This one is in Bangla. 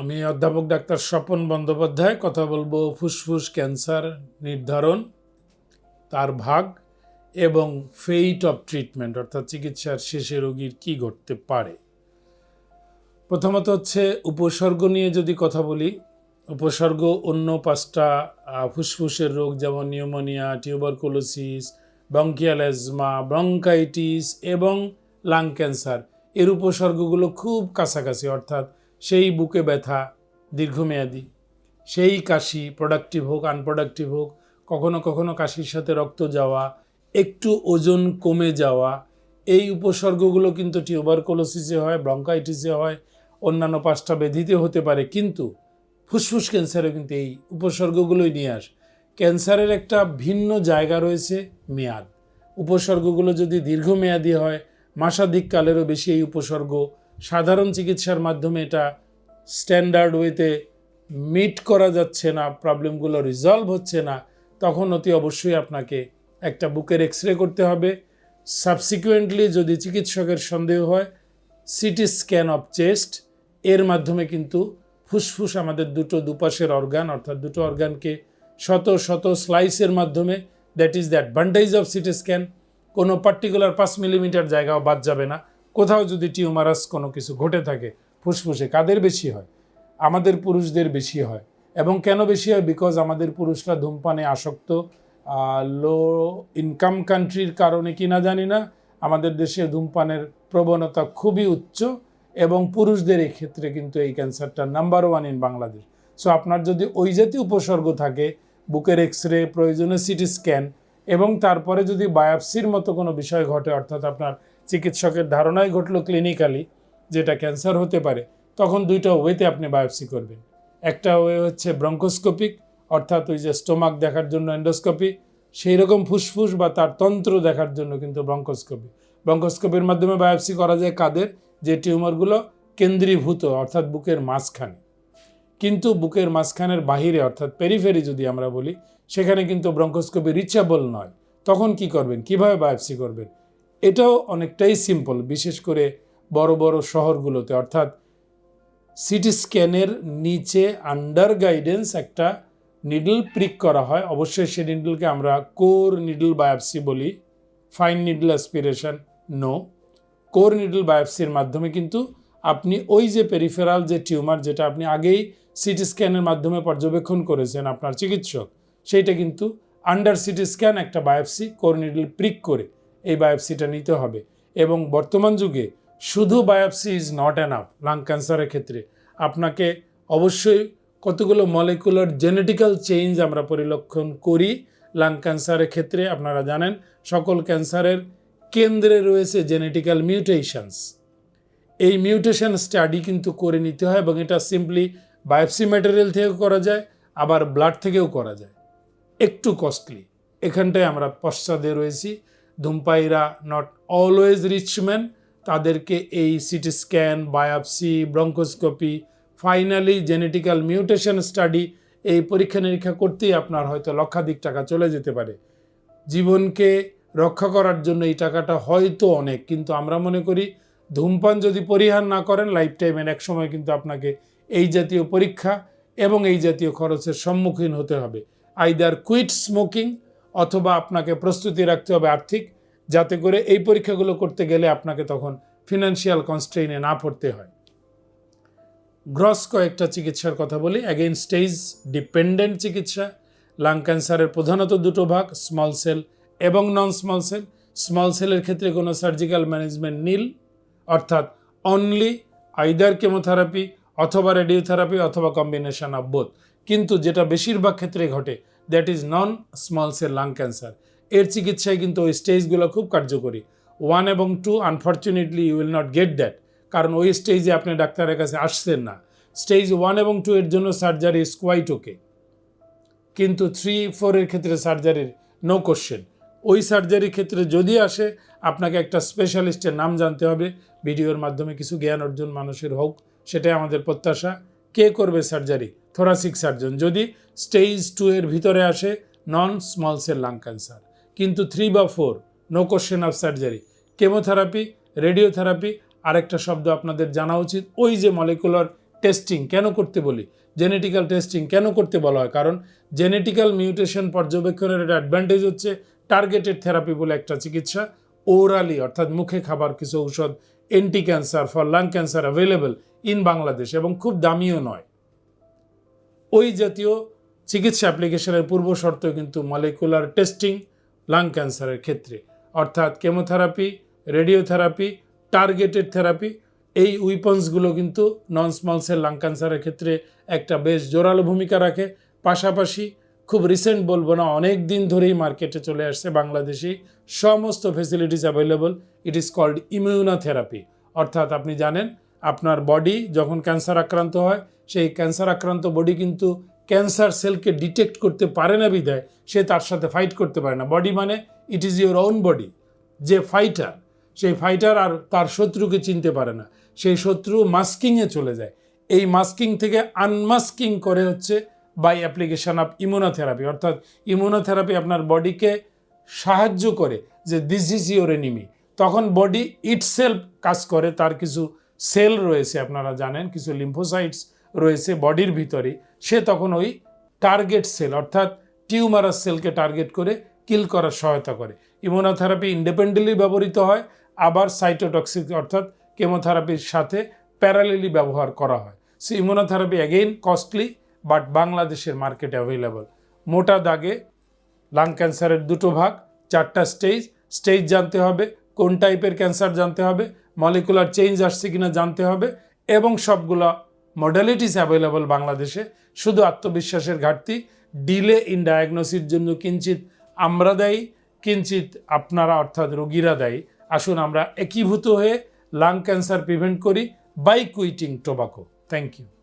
আমি অধ্যাপক ডাক্তার স্বপন বন্দ্যোপাধ্যায়, কথা বলব ফুসফুস ক্যান্সার নির্ধারণ, তার ভাগ এবং ফেইট অফ ট্রিটমেন্ট অর্থাৎ চিকিৎসার শেষে রোগীর কি ঘটতে পারে। প্রথমত হচ্ছে উপসর্গ নিয়ে যদি কথা বলি, উপসর্গ অন্য পাঁচটা ফুসফুসের রোগ যেমন pneumonia, tuberculosis bronchial asthma bronchitis এবং লাং ক্যান্সার, এর উপসর্গগুলো খুব কাছাকাছি, অর্থাৎ সেই বুকে ব্যথা দীর্ঘমেয়াদী। সেই কাশি প্রোডাক্টিভ হোক আনপ্রোডাক্টিভ হোক, কখনো কখনো কাশির সাথে রক্ত যাওয়া, একটু ওজন কমে যাওয়া, এই উপসর্গগুলো কিন্তু টিউবারকুলোসিসে হয়, ব্রঙ্কাইটিসে হয়, অন্যান্য পাঁচটা ব্যাধিতে হতে পারে, কিন্তু ফুসফুস ক্যান্সারে কিন্তু এই উপসর্গগুলোই নিয়ে আস। ক্যান্সারের একটা ভিন্ন জায়গা রয়েছে, মেয়াদ। উপসর্গগুলো যদি দীর্ঘমেয়াদী হয়, মাসাধিক কালেরও বেশি এই উপসর্গ সাধারণ চিকিৎসার মাধ্যমে এটা স্ট্যান্ডার্ড ওয়েতে মিট করা যাচ্ছে না প্রবলেমগুলো রিজলভ হচ্ছে না, তখন অতি অবশ্যই আপনাকে একটা বুকের এক্স রে করতে হবে। সাবসিকুয়েন্টলি যদি চিকিৎসকের সন্দেহ হয় সিটি স্ক্যান অফ চেস্ট এর মাধ্যমে কিন্তু ফুসফুস আমাদের দুটো দুপাশের অর্গান অর্থাৎ দুটো অর্গানকে শত শত স্লাইসের মাধ্যমে that is the advantage of CT scan কোনো পার্টিকুলার পাঁচ মিলিমিটার জায়গাও বাদ যাবে না। কোথাও যদি টিউমারাস কোনো কিছু ঘটে থাকে, ফুসফুসে কাদের বেশি হয়? আমাদের পুরুষদের বেশি হয়। এবং কেন বেশি হয়? বিকজ আমাদের পুরুষরা ধূমপানে আসক্ত লো ইনকাম কান্ট্রির কারণে কি না জানি না। আমাদের দেশে ধূমপানের প্রবণতা খুবই উচ্চ এবং পুরুষদের এই ক্ষেত্রে কিন্তু এই ক্যান্সারটা number one in Bangladesh so আপনার যদি ওই জাতীয় উপসর্গ থাকে, বুকের এক্স রে প্রয়োজনে সিটি স্ক্যান এবং তারপরে যদি বায়োপসির মতো কোনো বিষয় ঘটে, অর্থাৎ আপনার চিকিৎসকের ধারণাই ঘটলো ক্লিনিক্যালি যেটা ক্যান্সার হতে পারে, তখন দুইটা ওয়েতে আপনি বায়োপসি করবেন। একটা ওয়ে হচ্ছে ব্রঙ্কোস্কোপিক অর্থাৎ ওই যে স্টোমাক দেখার জন্য এন্ডোস্কোপি সেই রকম ফুসফুস বা তার তন্ত্র দেখার জন্য কিন্তু ব্রঙ্কোস্কোপি ব্রঙ্কোস্কোপির মাধ্যমে বায়োপসি করা যায় কাদের? যে টিউমারগুলো কেন্দ্রীভূত, অর্থাৎ বুকের মাঝখানে। কিন্তু বুকের মাঝখানের বাহিরে, অর্থাৎ পেরিফেরি যদি আমরা বলি, সেখানে কিন্তু ব্রঙ্কোস্কোপি রিচাবল নয়। তখন কি করবেন? কীভাবে বায়োপসি করবেন? এটাও অনেকটাই সিম্পল বিশেষ করে বড় বড় শহরগুলোতে। অর্থাৎ সিটি স্ক্যানের নিচে আন্ডার গাইডেন্স একটা নিডল প্রিক করা হয়। অবশ্যই সেই নিডলকে আমরা কোর নিডল বায়োপসি বলি। Fine needle aspiration no core needle বায়োপসির মাধ্যমে কিন্তু আপনি ওই যে পেরিফেরাল যে টিউমার যেটা আপনি আগেই সিটি স্ক্যানের মাধ্যমে পর্যবেক্ষণ করেছেন আপনার চিকিৎসক, সেইটা কিন্তু আন্ডার সিটি স্ক্যান একটা বায়োপসি কোর নিডল প্রিক করে। এই বায়োপসিটা নিতে হবে। এবং বর্তমান যুগে শুধু biopsy is not enough lung ক্যান্সারের ক্ষেত্রে। আপনাকে অবশ্যই কতগুলো মলিকুলার জেনেটিক্যাল চেঞ্জ আমরা পরিলক্ষণ করি লাং ক্যান্সারের ক্ষেত্রে, আপনারা জানেন, সকল ক্যান্সারের কেন্দ্রে রয়েছে জেনেটিক্যাল মিউটেশনস এই মিউটেশন স্টাডি কিন্তু করে নিতে হয় এবং এটা সিম্পলি বায়োপসি ম্যাটেরিয়াল থেকেও করা যায়, আবার ব্লাড থেকেও করা যায়। একটু কস্টলি এখানটায় আমরা পশ্চাদে রয়েছি। ধূমপাইরা নট অলওয়েজ রিচম্যান তাদেরকে এই CT scan biopsy bronchoscopy finally genetical mutation study এই পরীক্ষা নিরীক্ষা করতেই আপনার হয়তো লক্ষাধিক টাকা চলে যেতে পারে। জীবনকে রক্ষা করার জন্য এই টাকাটা হয়তো অনেক, কিন্তু আমরা মনে করি ধূমপান যদি পরিহার না করেন লাইফ টাইমের এক সময় কিন্তু আপনাকে এই জাতীয় পরীক্ষা এবং এই জাতীয় খরচের সম্মুখীন হতে হবে। আইদার কুইট স্মোকিং অথবা আপনাকে প্রস্তুতি রাখতে হবে আর্থিক, যাতে করে এই পরীক্ষাগুলো করতে গেলে আপনাকে তখন ফিনান্সিয়াল কনস্ট্রেইনে না পড়তে হয়। গ্রস কয়েকটা চিকিৎসার কথা বলি। অ্যাগেন স্টেজ ডিপেন্ডেন্ট চিকিৎসা। লাং ক্যান্সারের প্রধানত দুটো ভাগ স্মল সেল এবং নন স্মল সেল স্মল সেলের ক্ষেত্রে কোনো সার্জিক্যাল ম্যানেজমেন্ট নীল অর্থাৎ অনলি আইদার কেমোথেরাপি অথবা রেডিওথেরাপি অথবা কম্বিনেশন অফ বোথ কিন্তু যেটা বেশিরভাগ ক্ষেত্রে ঘটে that is non small cell lung cancer. এর চিকিৎসায় কিন্তু ওই স্টেজগুলো খুব কার্যকরী। ওয়ান এবং two, unfortunately, you will not get that. কারণ ওই স্টেজে আপনি ডাক্তারের কাছে আসছেন না। স্টেজ ওয়ান এবং টু এর জন্য সার্জারি ইজ কোয়াইট ওকে কিন্তু থ্রি ফোরের ক্ষেত্রে সার্জারির নো কোশ্চেন ওই সার্জারির ক্ষেত্রে যদি আসে, আপনাকে একটা স্পেশালিস্টের নাম জানতে হবে। ভিডিওর মাধ্যমে কিছু জ্ঞান অর্জন মানুষের হোক, সেটাই আমাদের প্রত্যাশা। কে করবে সার্জারি? থোরাসিক সার্জন যদি স্টেজ টু এর ভিতরে আসে non small cell lung cancer কিন্তু থ্রি বা four no question of surgery chemotherapy radiotherapy আরেকটা শব্দ আপনাদের জানা উচিত, ওই যে মলিকুলার টেস্টিং কেন করতে বলি জেনেটিক্যাল টেস্টিং কেন করতে বলা হয়? কারণ জেনেটিক্যাল মিউটেশন পর্যবেক্ষণের একটা অ্যাডভান্টেজ হচ্ছে টার্গেটেড থেরাপি বলে একটা চিকিৎসা ওরালি অর্থাৎ মুখে খাবার কিছু ঔষধ anti cancer for lung cancer available in Bangladesh এবং খুব দামিও নয়। ওই জাতীয় চিকিৎসা অ্যাপ্লিকেশনের পূর্ব শর্ত কিন্তু মলিকুলার টেস্টিং লাং ক্যান্সারের ক্ষেত্রে। অর্থাৎ কেমোথেরাপি রেডিওথেরাপি টার্গেটেড থেরাপি এই উইপন্সগুলো কিন্তু নন স্মল সেল লাং ক্যান্সারের ক্ষেত্রে একটা বেশ জোরালো ভূমিকা রাখে। পাশাপাশি খুব রিসেন্ট বলব না, অনেক দিন ধরেই মার্কেটে চলে আসছে বাংলাদেশি সমস্ত facilities available it is called immunotherapy অর্থাৎ আপনি জানেন, আপনার বডি যখন ক্যান্সার আক্রান্ত হয় সেই ক্যান্সার আক্রান্ত বডি কিন্তু ক্যান্সার সেলকে ডিটেক্ট করতে পারে না বিদায় সে তার সাথে ফাইট করতে পারে না। বডি মানে it is your own body যে ফাইটার সেই ফাইটার আর তার শত্রুকে চিনতে পারে না। সেই শত্রু মাস্কিংয়ে চলে যায়। এই মাস্কিং থেকে আনমাস্কিং করে হচ্ছে বাই অ্যাপ্লিকেশন অফ ইমিউনোথেরাপি অর্থাৎ ইমিউনোথেরাপি আপনার বডিকে সাহায্য করে যে দিস ইজ ইউর এনিমি তখন বডি ইটসেলফ কাজ করে। তার কিছু সেল রয়েছে আপনারা জানেন, কিছু লিম্ফোসাইটস রয়েছে বডির ভিতরে, সে তখন ওই টার্গেট সেল অর্থাৎ টিউমারাস সেলকে টার্গেট করে কিল করার সহায়তা করে। ইমিউনোথেরাপি ইন্ডিপেন্ডেন্টলি ব্যবহৃত হয়, আবার সাইটোটক্সিক অর্থাৎ কেমোথেরাপির সাথে প্যারালেলি ব্যবহার করা হয়। So immunotherapy again costly but বাংলাদেশের মার্কেটে অ্যাভেলেবল মোটা দাগে লাং ক্যান্সারের দুটো ভাগ, চারটা স্টেজ স্টেজ জানতে হবে, কোন টাইপের ক্যান্সার জানতে হবে মলিকুলার চেঞ্জ আসছে কিনা জানতে হবে, এবং সবগুলা মডালিটিস অ্যাভেলেবল বাংলাদেশে শুধু আত্মবিশ্বাসের ঘাটতি ডিলে ইন ডায়াগনোসির জন্য কিঞ্চিত আমরা দায়ী কিঞ্চিত আপনারা অর্থাৎ রোগীরা দায়ী। আসুন আমরা একীভূত হয়ে লাং ক্যান্সার প্রিভেন্ট করি by quitting tobacco thank you